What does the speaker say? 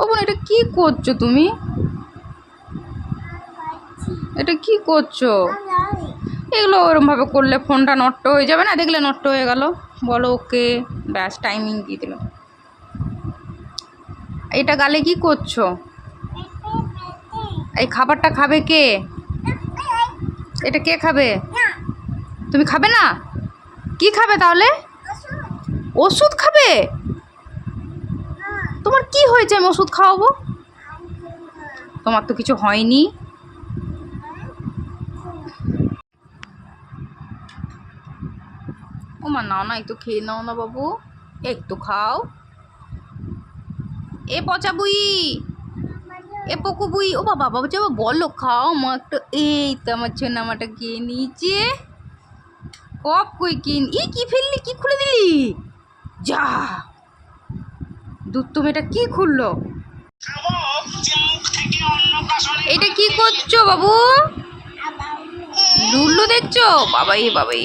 ও বোন এটা কি করছ তুমি? এটা কি করছ? এগুলো ওরমভাবে করলে ফোনটা নষ্ট হয়ে যাবে না? দেখলে নষ্ট হয়ে গেল। বলো ওকে। ব্যাস টাইমিং দিয়ে দিল। এটা গালে কি করছ? এই খাবারটা খাবে কে? এটা কে খাবে? তুমি খাবে না? কি খাবে তাহলে? ওষুধ খাবে? কি হয়েছে? আমি ওষুধ খাওয়াবো? তোমার তো কিছু হয়নি। ও মা নাও না একটু খেয়ে নাও না বাবু। একটু খাও। এ পচা বুই, এ পকু বুই। ও বাবা বাবা যাব বলো, খাও মা একটু। এই তো আমার ছোনামাটা খেয়ে নিচে কপ কই কিন ই কি ফেললি? কি খুলে দিলি? যা। দুধ তুমি এটা কি খুললো? এটা কি করছ বাবু? লুল্লু দেখছ? বাবাই বাবাই।